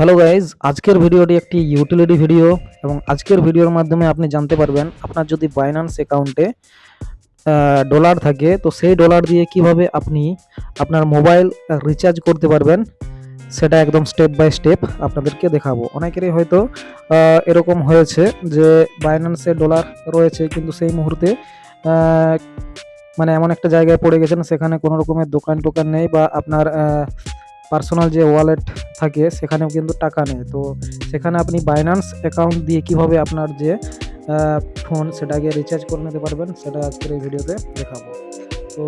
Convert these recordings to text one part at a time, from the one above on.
Hello guys আজকের ভিডিওটি একটি ইউটিলিটি ভিডিও এবং আজকের ভিডিওর মাধ্যমে আপনি জানতে পারবেন আপনার যদি বাইন্যান্স অ্যাকাউন্টে ডলার থাকে, তো সেই ডলার দিয়ে কীভাবে আপনি আপনার মোবাইল রিচার্জ করতে পারবেন, সেটা একদম স্টেপ বাই স্টেপ আপনাদেরকে দেখাবো। অনেকেরই হয়তো এরকম হয়েছে যে বাইন্যান্সে ডলার রয়েছে, কিন্তু সেই মুহূর্তে মানে এমন একটা জায়গায় পড়ে গেছেন, সেখানে কোনো রকমের দোকান টোকান নেই বা আপনার পার্সোনাল যে ওয়ালেট থাকে, সেখানেও কিন্তু টাকা নেই তো সেখানে আপনি বাইন্যান্স অ্যাকাউন্ট দিয়ে কীভাবে আপনার যে ফোন সেটাকে রিচার্জ করে নিতে পারবেন, সেটা আজকের এই ভিডিওতে দেখাবো। তো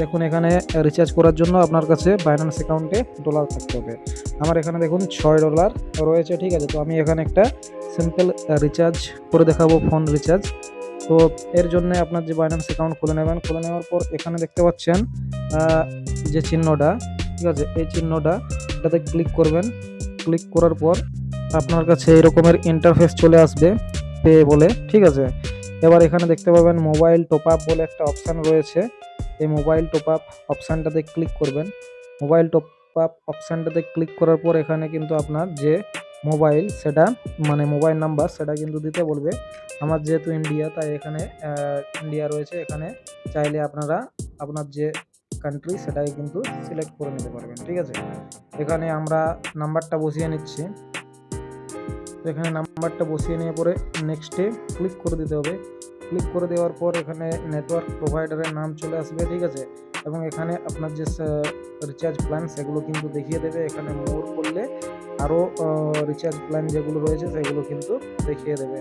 দেখুন, এখানে রিচার্জ করার জন্য আপনার কাছে বাইন্যান্স অ্যাকাউন্টে ডলার থাকতে হবে। আমার এখানে দেখুন, ছয় ডলার রয়েছে, ঠিক আছে? তো আমি এখানে একটা সিম্পল রিচার্জ করে দেখাবো ফোন রিচার্জ তো এর জন্য আপনার যে বাইন্যান্স অ্যাকাউন্ট খুলে নেবেন, খুলে নেওয়ার পর এখানে দেখতে পাচ্ছেন যে চিহ্নটা ঠিক আছে? এই চিহ্নটা এটাতে ক্লিক করবেন। ক্লিক করার পর আপনার কাছে এই রকমের ইন্টারফেস চলে আসবে, পে বলে, ঠিক আছে? এবার এখানে দেখতে পাবেন মোবাইল টপ আপ বলে একটা অপশান রয়েছে। এই মোবাইল টপ আপ অপশানটাতে ক্লিক করবেন। মোবাইল টপ আপ অপশানটাতে ক্লিক করার পর এখানে কিন্তু আপনার যে মোবাইল সেটা মানে মোবাইল নাম্বার সেটা কিন্তু দিতে বলবে। আমার যেহেতু ইন্ডিয়া তাই এখানে ইন্ডিয়া রয়েছে। এখানে চাইলে আপনারা আপনার যে কান্ট্রি সেটাই কিন্তু সিলেক্ট করে নিতে পারবেন, ঠিক আছে? এখানে আমরা নাম্বারটা বসিয়ে নিচ্ছি। তো এখানে নাম্বারটা বসিয়ে নিয়ে পরে নেক্সটে ক্লিক করে দিতে হবে। ক্লিক করে দেওয়ার পর এখানে নেটওয়ার্ক প্রোভাইডারের নাম চলে আসবে, ঠিক আছে? এবং এখানে আপনার যে রিচার্জ প্ল্যান সেগুলো কিন্তু দেখিয়ে দেবে। এখানে মোর করলে আরও রিচার্জ প্ল্যান যেগুলো রয়েছে, সেগুলো কিন্তু দেখিয়ে দেবে।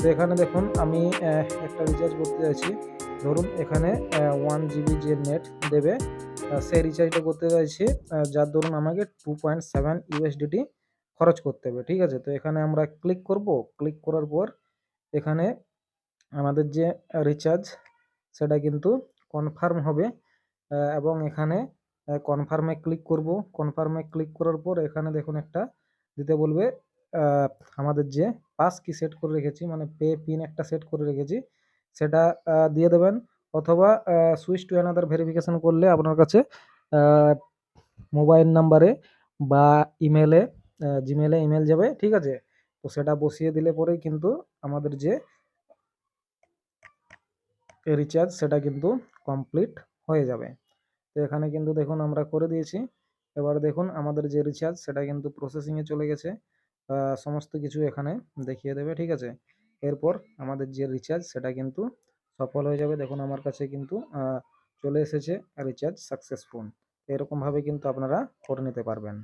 তো এখানে দেখুন, আমি একটা রিচার্জ করতে চাইছি। ধরুন এখানে ওয়ান জিবি যে নেট দেবে সেই রিচার্জটা করতে চাইছি যার ধরুন আমাকে টু পয়েন্ট সেভেন ইউএসডিটি খরচ করতে হবে, ঠিক আছে? তো এখানে আমরা ক্লিক করব ক্লিক করার পর এখানে আমাদের যে রিচার্জ সেটা কিন্তু কনফার্ম হবে এবং এখানে কনফার্মে ক্লিক করব কনফার্মে ক্লিক করার পর এখানে দেখুন একটা দিতে বলবে আমাদের যে পাস কি সেট করে রেখেছি মানে পে পিন একটা সেট করে রেখেছি সেটা দিয়ে দেবেন অথবা সুইচ টু অ্যানাদার ভেরিফিকেশন করলে আপনার কাছে মোবাইল নাম্বারে বা ইমেলে জিমেলে ইমেল যাবে, ঠিক আছে? তো সেটা বসিয়ে দিলে পরেই কিন্তু আমাদের যে রিচার্জ সেটা কিন্তু কমপ্লিট হয়ে যাবে। তো এখানে কিন্তু দেখুন আমরা করে দিয়েছি। এবার দেখুন আমাদের যে রিচার্জ সেটা কিন্তু প্রসেসিংয়ে চলে গেছে। সমস্ত কিছু এখানে দেখিয়ে দেবে, ঠিক আছে? এরপর আমাদের যে রিচার্জ সেটা কিন্তু সফল হয়ে যাবে। দেখুন আমার কাছে কিন্তু চলে এসেছে রিচার্জ সাকসেসফুল এরকমভাবে কিন্তু আপনারা করে নিতে পারবেন।